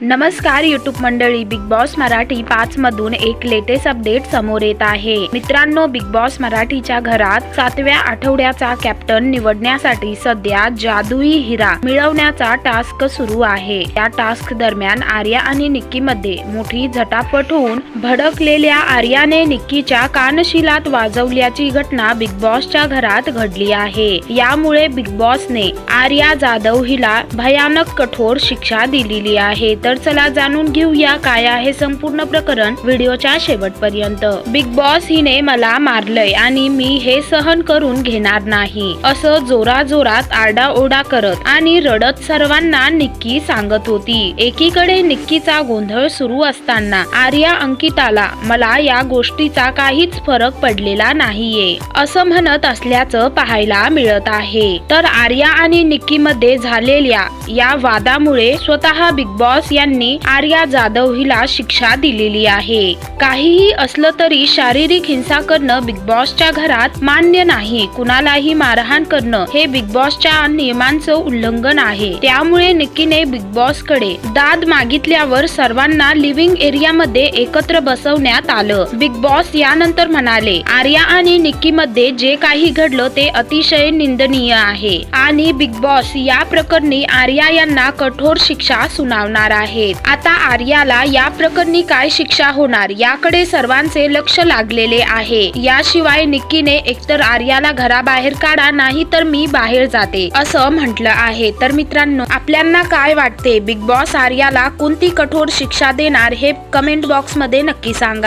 नमस्कार युट्यूब मंडळी. Big boss Marathi पाच मधून एक लेटेस्ट अपडेट समोर येत आहे. मित्रांनो बिग बॉस मराठीच्या घरात सातव्या आठवड्याचा कॅप्टन निवडण्यासाठी सध्या जादुई हिरा मिळवण्याचा टास्क सुरू आहे. या टास्क दरम्यान आर्या आणि निक्की मध्ये मोठी झटापट होऊन भडकलेल्या आर्याने निक्कीच्या कानशिलात वाजवल्याची घटना बिग बॉसच्या घरात घडली आहे. यामुळे बिग बॉसने आर्या जाधव हिला भयानक कठोर शिक्षा दिलेली आहे. तर चला जाणून घेऊया काय आहे संपूर्ण प्रकरण व्हिडिओच्या शेवटपर्यंत. बिग बॉस हिने मला मारलंय आणि मी हे सहन करून घेणार नाही. असं जोरा जोरात आरडाओरडा करत आणि रडत सर्वांना निक्की सांगत होती. एकीकडे निक्कीचा गोंधळ सुरू असताना आर्या अंकिताला मला या गोष्टीचा काहीच फरक पडलेला नाहीये असं म्हणत असल्याचं पाहायला मिळत आहे. तर आर्या आणि निक्की मध्ये झालेल्या या वादामुळे स्वतः बिग बॉस यांनी आर्या जाधव हिला शिक्षा दिलेली आहे. काहीही असलं तरी शारीरिक हिंसा करणं बिग बॉसच्या घरात मान्य नाही. कुणालाही मारहाण करणं हे बिग बॉसच्या नियमांचं उल्लंघन आहे. त्यामुळे निक्कीने बिग बॉसकडे दाद मागितल्यावर सर्वांना लिव्हिंग एरियामध्ये एकत्र बसवण्यात आलं. बिग बॉस यानंतर म्हणाले आर्या आणि निक्की मध्ये जे काही घडलं ते अतिशय निंदनीय आहे. आणि बिग बॉस या प्रकरणी आर्या यांना कठोर शिक्षा सुनावणार आहेत. आता आर्याला या प्रकरणी काय शिक्षा होणार याकडे सर्वांचे लक्ष लागलेले आहे. याशिवाय निक्कीने एकतर आर्याला घराबाहेर काढा नाही तर मी बाहेर जाते असं म्हटलं आहे. तर मित्रांनो आपल्यांना काय वाटते? बिग बॉस आर्याला कोणती कठोर शिक्षा देणार हे कमेंट बॉक्समध्ये नक्की सांगा.